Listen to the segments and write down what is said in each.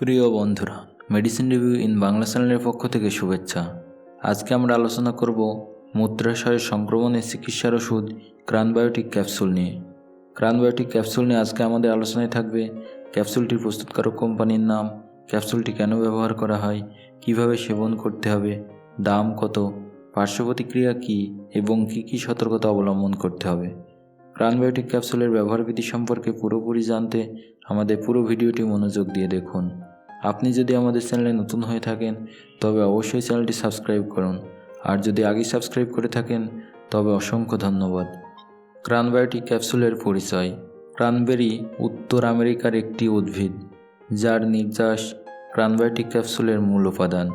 প্রিয় বন্ধুরা medicine review in Bangla চ্যানেলের পক্ষ থেকে শুভেচ্ছা। আজকে আমরা আলোচনা করব মূত্রাশয়ের সংক্রমণের চিকিৎসার ওষুধ ক্রানবায়োটিক ক্যাপসুল নিয়ে। ক্রানবায়োটিক ক্যাপসুল নিয়ে আজকে আমাদের আলোচনায় থাকবে ক্যাপসুলটির প্রস্তুতকারক কোম্পানির নাম, ক্যাপসুলটি কেন ব্যবহার করা হয়, কীভাবে সেবন করতে হবে, দাম কত, পার্শ্ব প্রতিক্রিয়া কী, এবং কী কী সতর্কতা অবলম্বন করতে হবে। প্রাণবায়োটিক ক্যাপসুলের ব্যবহারবিধি সম্পর্কে পুরোপুরি জানতে আমাদের পুরো ভিডিওটি মনোযোগ দিয়ে দেখুন। আপনি যদি আমাদের চ্যানেলে নতুন হয়ে থাকেন, তবে অবশ্যই চ্যানেলটি সাবস্ক্রাইব করুন। আর যদি আগে সাবস্ক্রাইব করে থাকেন, তবে অসংখ্য ধন্যবাদ। ক্রানবায়োটিক ক্যাপসুলের পরিচয়। ক্রানবেরি উত্তর আমেরিকার একটি উদ্ভিদ, যার নির্যাস ক্রানবায়োটিক ক্যাপসুলের মূল উপাদান।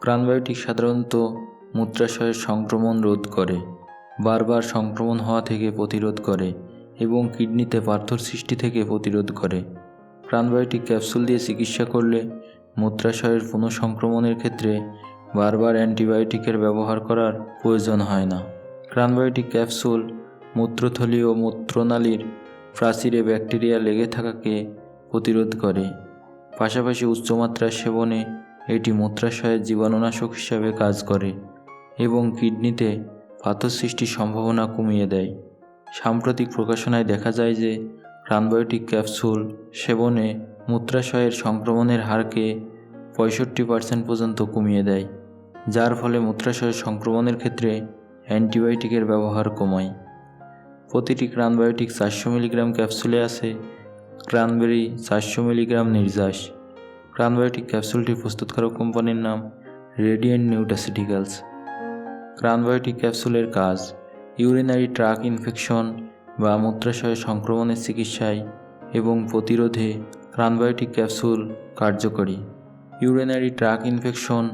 ক্রানবায়োটিক সাধারণত মূত্রাশয়ের সংক্রমণ রোধ করে, বারবার সংক্রমণ হওয়া থেকে প্রতিরোধ করে এবং কিডনিতে পার্থর সৃষ্টি থেকে প্রতিরোধ করে। প্রাণবায়োটিক ক্যাপসুল দিয়ে চিকিৎসা করলে মূত্রাশয়ের পুনঃসংক্রমণের ক্ষেত্রে বারবার অ্যান্টিবায়োটিকের ব্যবহার করার প্রয়োজন হয় না। প্রাণবায়োটিক ক্যাপসুল, মূত্রথলি ও মূত্রনালীর প্রাচীরে ব্যাকটেরিয়া লেগে থাকাকে প্রতিরোধ করে। পাশাপাশি উচ্চমাত্রার সেবনে এটি মূত্রাশয়ের জীবাণুনাশক হিসাবে কাজ করে এবং কিডনিতে পাথর সৃষ্টির সম্ভাবনা কমিয়ে দেয়। সাম্প্রতিক প্রকাশনায় দেখা যায় যে প্রাণবায়োটিক ক্যাপসুল সেবনে মূত্রাশয়ের সংক্রমণের হারকে পঁয়ষট্টি পার্সেন্ট পর্যন্ত কমিয়ে দেয়, যার ফলে মূত্রাশয়ের সংক্রমণের ক্ষেত্রে অ্যান্টিবায়োটিকের ব্যবহার কমায়। প্রতিটি ক্রানবায়োটিক চারশো মিলিগ্রাম ক্যাপসুলে আছে, ক্রানবেরি চারশো মিলিগ্রাম নির্যাস। ক্রানবায়োটিক ক্যাপসুলটি প্রস্তুতকারক কোম্পানির নাম রেডিয়েন্ট নিউটাসিটিক্যালস ক্রানবায়োটিক ক্যাপসুলের কাজ, ইউরিনারি ট্রাক ইনফেকশন বা মূত্রাশয় সংক্রমণের চিকিৎসায় এবং প্রতিরোধে ক্রানবায়োটিক ক্যাপসুল কার্যকরী। ইউরিনারি ট্রাক ইনফেকশন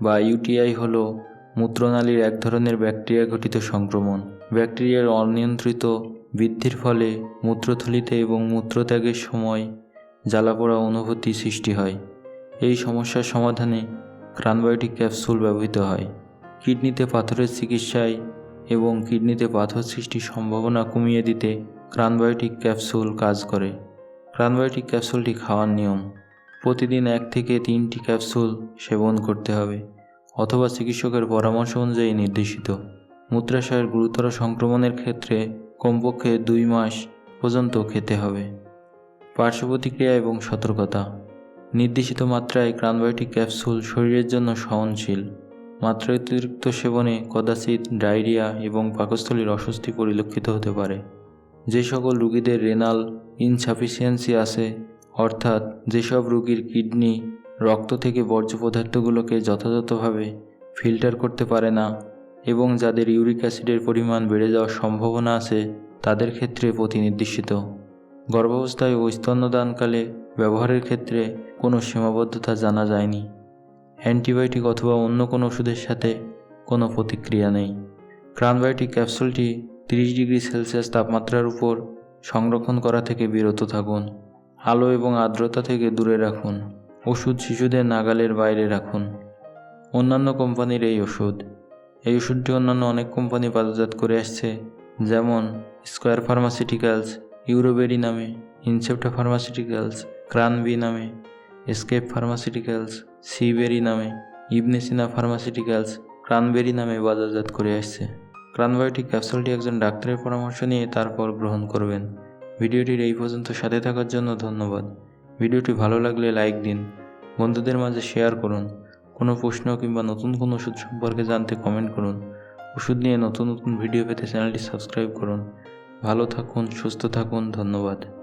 বা ইউটিআই হল মূত্রনালীর এক ধরনের ব্যাকটেরিয়া ঘটিত সংক্রমণ। ব্যাকটেরিয়ার অনিয়ন্ত্রিত বৃদ্ধির ফলে মূত্রথলিতে এবং মূত্রত্যাগের সময় জ্বালাপোড়া অনুভূতি সৃষ্টি হয়। এই সমস্যার সমাধানে ক্রানবায়োটিক ক্যাপসুল ব্যবহৃত হয়। কিডনিতে পাথরের চিকিৎসায় এবং কিডনিতে পাথর সৃষ্টির সম্ভাবনা কমিয়ে দিতে ক্রানবায়োটিক ক্যাপসুল কাজ করে। ক্রানবায়োটিক ক্যাপসুলটি খাওয়ার নিয়ম, প্রতিদিন এক থেকে তিনটি ক্যাপসুল সেবন করতে হবে অথবা চিকিৎসকের পরামর্শ অনুযায়ী নির্দেশিত। মূত্রাশয়ের গুরুতর সংক্রমণের ক্ষেত্রে কমপক্ষে দুই মাস পর্যন্ত খেতে হবে। পার্শ্ব প্রতিক্রিয়া এবং সতর্কতা নির্দেশিত মাত্রায় ক্রানবায়োটিক ক্যাপসুল শরীরের জন্য সহনশীল। মাত্রাতিরিক্ত সেবনে কদাচিৎ ডায়রিয়া এবং পাকস্থলীর অস্বস্তি পরিলক্ষিত হতে পারে। যে সকল রুগীদের রেনাল ইনসাফিসিয়েন্সি আছে, অর্থাৎ যেসব রুগীর কিডনি রক্ত থেকে বর্জ্য পদার্থগুলোকে যথাযথভাবে ফিল্টার করতে পারে না এবং যাদের ইউরিক অ্যাসিডের পরিমাণ বেড়ে যাওয়ার সম্ভাবনা আছে, তাদের ক্ষেত্রে প্রতিনির্দেশিত। গর্ভাবস্থায় ও স্তন্যদানকালে ব্যবহারের ক্ষেত্রে কোনো সীমাবদ্ধতা জানা যায়নি। অ্যান্টিবায়োটিক অথবা অন্য কোনো ওষুধের সাথে কোনো প্রতিক্রিয়া নেই। ক্রানবায়োটিক ক্যাপসুলটি তিরিশ ডিগ্রি সেলসিয়াস তাপমাত্রার উপর সংরক্ষণ করা থেকে বিরত থাকুন। আলো এবং আর্দ্রতা থেকে দূরে রাখুন। ওষুধ শিশুদের নাগালের বাইরে রাখুন। অন্যান্য কোম্পানির এই ওষুধ। এই ওষুধটি অন্যান্য অনেক কোম্পানি বাজারজাত করে আসছে, যেমন স্কোয়ার ফার্মাসিউটিক্যালস, ইউরোবেরি নামে, ইনসেপ্টা ফার্মাসিউটিক্যালস, ক্রানবি নামে। এসকেপ ফার্মাসিউটিক্যালস সিবেরি নামে ইবনেসিনা ফার্মাসিউটিক্যালস ক্রানবেরি নামে বাজারজাত করে আসছে। ক্রানবায়োটিক ক্যাপসুলটি একজন ডাক্তারের পরামর্শ নিয়ে তারপর গ্রহণ করবেন। ভিডিওটির এই পর্যন্ত সাথে থাকার জন্য ধন্যবাদ। ভিডিওটি ভালো লাগলে লাইক দিন, বন্ধুদের মাঝে শেয়ার করুন, কোনো প্রশ্ন কিংবা নতুন কোনো ওষুধ সম্পর্কে জানতে কমেন্ট করুন, ওষুধ নিয়ে নতুন নতুন ভিডিও পেতে চ্যানেলটি সাবস্ক্রাইব করুন। ভালো থাকুন, সুস্থ থাকুন, ধন্যবাদ।